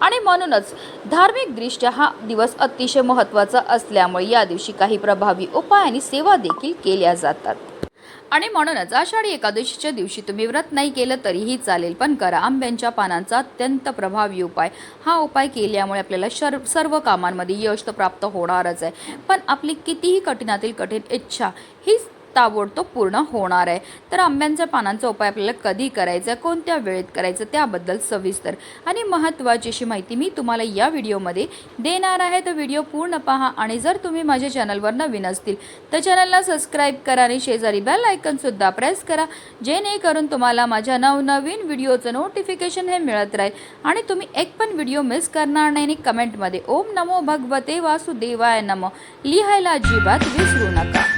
आणि म्हणूनच धार्मिकदृष्ट्या हा दिवस अतिशय महत्त्वाचा असल्यामुळे या दिवशी काही प्रभावी उपाय आणि सेवा देखील केल्या जातात. आणि म्हणूनच आषाढी एकादशीच्या दिवशी तुम्ही व्रत नाही केलं तरीही चालेल पण करा. आंब्यांच्या पानांचा अत्यंत प्रभावी उपाय. हा उपाय केल्यामुळे आपल्याला शर सर्व कामांमध्ये यश तर प्राप्त होणारच आहे. पण आपली कितीही कठीणातील कठीण इच्छा हीच ताबडतोब पूर्ण होणार आहे. तर आंब्यांच्या पानांचा उपाय आपल्याला कधी करायचा कोणत्या वेळेत करायचं त्याबद्दल सविस्तर आणि महत्त्वाची अशी माहिती मी तुम्हाला या व्हिडिओमध्ये देणार आहे. तर व्हिडिओ पूर्ण पहा आणि जर तुम्ही माझ्या चॅनलवर नवीन असतील तर चॅनलला सबस्क्राईब करा आणि शेजारी बेल आयकनसुद्धा प्रेस करा जेणेकरून तुम्हाला माझ्या नवनवीन व्हिडिओचं नोटिफिकेशन हे मिळत राहील. आणि तुम्ही एक पण व्हिडिओ मिस करणार नाही आणि कमेंटमध्ये ओम नमो भगवते वासुदेवाय नमो लिहायला अजिबात विसरू नका.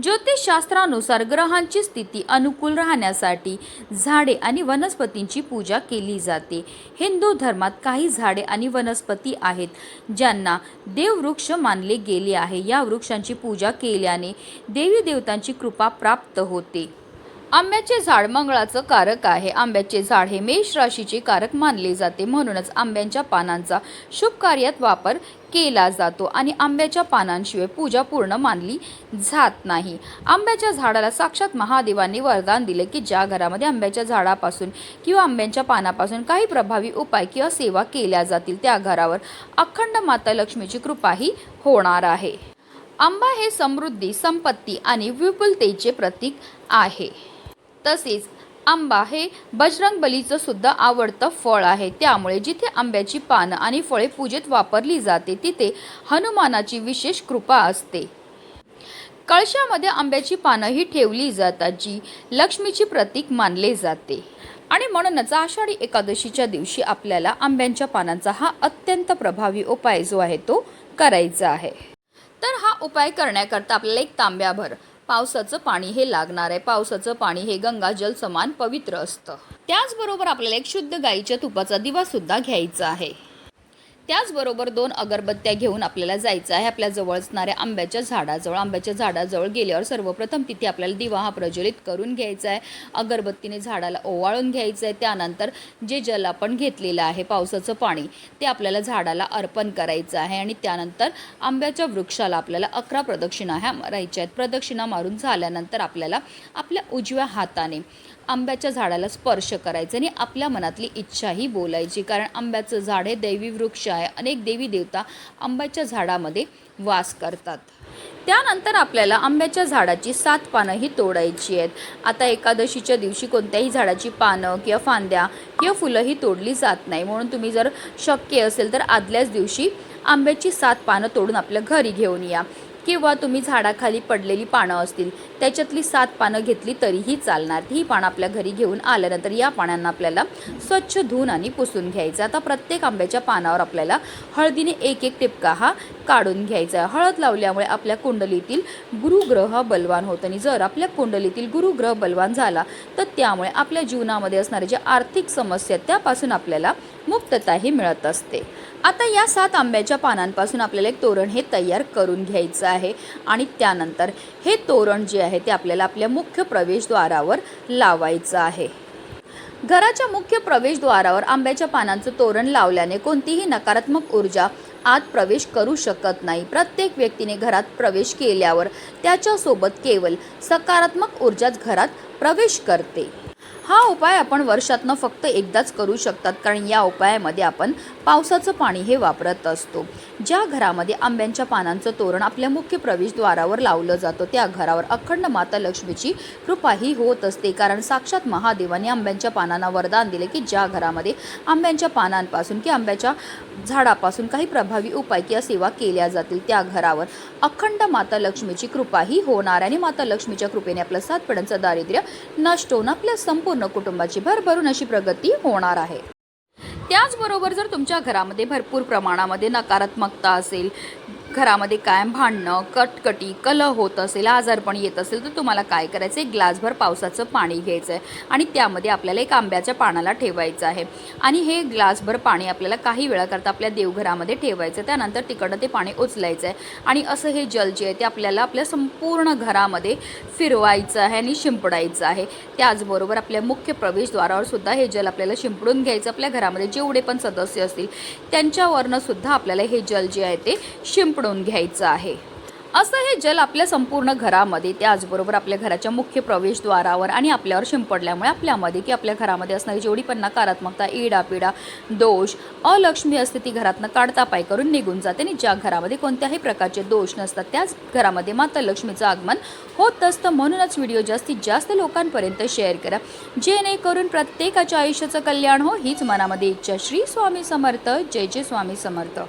ज्योतिषशास्त्रानुसार ग्रहांची स्थिती अनुकूल राहण्यासाठी झाडे आणि वनस्पतींची पूजा केली जाते. हिंदू धर्मात काही झाडे आणि वनस्पती आहेत ज्यांना देववृक्ष मानले गेले आहे. या वृक्षांची पूजा केल्याने देवी देवतांची कृपा प्राप्त होते. आंब्याचे झाड मंगळाचं कारक आहे. आंब्याचे झाड हे मेष राशीचे कारक मानले जाते. म्हणूनच आंब्यांच्या पानांचा शुभ कार्यात वापर केला जातो आणि आंब्याच्या पानांशिवाय पूजा पूर्ण मानली जात नाही. आंब्याच्या झाडाला साक्षात महादेवांनी वरदान दिले की ज्या घरामध्ये आंब्याच्या झाडापासून किंवा आंब्यांच्या पानापासून काही प्रभावी उपाय किंवा सेवा केल्या जातील त्या घरावर अखंड माता लक्ष्मीची कृपाही होणार आहे. आंबा हे समृद्धी संपत्ती आणि विपुलतेचे प्रतीक आहे. तसेच आंबा हे बजरंग बलीचं सुद्धा आवडतं फळ आहे. त्यामुळे जिथे आंब्याची पानं आणि फळे पूजेत वापरली जाते तिथे हनुमानाची विशेष कृपा असते. कळशामध्ये आंब्याची पानं ही ठेवली जातात जी लक्ष्मीची प्रतीक मानले जाते. आणि म्हणूनच आषाढी एकादशीच्या दिवशी आपल्याला आंब्यांच्या पानांचा हा अत्यंत प्रभावी उपाय जो आहे तो करायचा आहे. तर हा उपाय करण्याकरता आपल्याला एक तांब्याभर पावसाचं पाणी हे लागणार आहे. पावसाचं पाणी हे गंगाजल समान पवित्र असतं. त्याचबरोबर आपल्याला एक शुद्ध गाईच्या तुपाचा दिवा सुद्धा घ्यायचा आहे. त्याचबरोबर दोन अगरबत्त्या घेऊन आपल्याला जायचं आहे. आपल्या जवळ असणाऱ्या आंब्याच्या झाडाजवळ. आंब्याच्या झाडाजवळ गेल्यावर सर्वप्रथम तिथे आपल्याला दिवा हा प्रज्वलित करून घ्यायचा आहे. अगरबत्तीने झाडाला ओवाळून घ्यायचं आहे. त्यानंतर जे जल आपण घेतलेलं आहे पावसाचं पाणी ते आपल्याला झाडाला अर्पण करायचं आहे. आणि त्यानंतर आंब्याच्या वृक्षाला आपल्याला अकरा प्रदक्षिणा ह्या मारायच्या आहेत. प्रदक्षिणा मारून झाल्यानंतर आपल्याला आपल्या उजव्या हाताने आंब्याच्या झाडाला स्पर्श करायचं आणि आपल्या मनातली इच्छाही बोलायची. कारण आंब्याचं झाड हे दैवी वृक्ष आहे. अनेक देवी देवता आंब्याच्या झाडामध्ये वास करतात. त्यानंतर आपल्याला आंब्याच्या झाडाची सात पानं ही तोडायची आहेत. आता एकादशीच्या दिवशी कोणत्याही झाडाची पानं किंवा फांद्या किंवा फुलं ही तोडली जात नाही. म्हणून तुम्ही जर शक्य असेल तर आदल्याच दिवशी आंब्याची सात पानं तोडून आपल्या घरी घेऊन या. किंवा तुम्ही झाडाखाली पडलेली पानं असतील त्याच्यातली सात पानं घेतली तरीही चालणार. ही पानं आपल्या घरी घेऊन आल्यानंतर या पानांना आपल्याला स्वच्छ धुवून आणि पुसून घ्यायचं. आता प्रत्येक आंब्याच्या पानावर आपल्याला हळदीने एक एक टिपका हा काढून घ्यायचा हळद लावल्यामुळे आपल्या कुंडलीतील गुरुग्रह बलवान होतं आणि जर आपल्या कुंडलीतील गुरुग्रह बलवान झाला तर त्यामुळे आपल्या जीवनामध्ये असणारे जे आर्थिक समस्या आहेत, त्यापासून आपल्याला मुक्तताही मिळत असते. आता या सात आंब्याच्या पानांपासून आपल्याला एक तोरण हे तयार करून घ्यायचं आहे आणि त्यानंतर हे तोरण जे आहे ते आपल्याला आपल्या मुख्य प्रवेशद्वारावर लावायचं आहे. घराच्या मुख्य प्रवेशद्वारावर आंब्याच्या पानांचं तोरण लावल्याने कोणतीही नकारात्मक ऊर्जा आत प्रवेश करू शकत नाही. प्रत्येक व्यक्तीने घरात प्रवेश केल्यावर त्याच्यासोबत केवळ सकारात्मक ऊर्जाच घरात प्रवेश करते. हा उपाय आपण वर्षातनं फक्त एकदाच करू शकतात कारण या उपायामध्ये आपण पावसाचं पाणी हे वापरत असतो. ज्या घरामध्ये आंब्यांच्या पानांचं तोरण आपल्या मुख्य प्रवेशद्वारावर लावलं जातं त्या घरावर अखंड माता लक्ष्मीची कृपाही होत असते. कारण साक्षात महादेवाने आंब्यांच्या पानांना वरदान दिले की ज्या घरामध्ये आंब्यांच्या पानांपासून की आंब्याच्या झाडापासून काही प्रभावी उपाय किंवा सेवा केल्या जातील त्या घरावर अखंड माता लक्ष्मीची कृपाही होणार आणि माता लक्ष्मीच्या कृपेने आपलं सात पिढ्यांचं दारिद्र्य नष्ट होऊन आपल्या संपूर्ण कुटुंबाची भरभरून अशी प्रगती होणार आहे. त्याचबरोबर जर तुमच्या घरामध्ये भरपूर प्रमाणामध्ये नकारात्मकता असेल घरामध्ये कायम भांडणं कटकटी कलह होत असेल आजारपण येत असेल तर तुम्हाला काय करायचं? आहे ग्लासभर पावसाचं पाणी घ्यायचं आहे आणि त्यामध्ये आपल्याला एक आंब्याच्या पानाला ठेवायचं आहे. आणि हे ग्लासभर पाणी आपल्याला काही वेळाकरता आपल्या देवघरामध्ये ठेवायचं आहे त्यानंतर तिकडं ते पाणी उचलायचं आहे आणि असं हे जल जे आहे ते आपल्याला आपल्या संपूर्ण घरामध्ये फिरवायचं आहे आणि शिंपडायचं आहे. त्याचबरोबर आपल्या मुख्य प्रवेशद्वारावर सुद्धा हे जल आपल्याला शिंपडून घ्यायचं. आपल्या घरामध्ये जेवढे पण सदस्य असतील त्यांच्यावरनं सुद्धा आपल्याला हे जल जे आहे ते शिंपडून घ्यायचं आहे. असं हे जल आपल्या संपूर्ण घरामध्ये त्याचबरोबर आपल्या घराच्या मुख्य प्रवेशद्वारावर आणि आपल्यावर शिंपडल्यामुळे आपल्यामध्ये की आपल्या घरामध्ये असणारी जेवढी पण नकारात्मकता इडापिडा दोष अलक्ष्मी असते ती घरातनं काढता पाय करून निघून जाते आणि ज्या घरामध्ये कोणत्याही प्रकारचे दोष नसतात त्याच घरामध्ये माता लक्ष्मीचं आगमन होत असतं. म्हणूनच व्हिडिओ जास्तीत जास्त लोकांपर्यंत शेअर करा. जेणेकरून प्रत्येकाच्या आयुष्याचं कल्याण हो हीच मनामध्ये इच्छा. श्री स्वामी समर्थ. जय जय स्वामी समर्थ.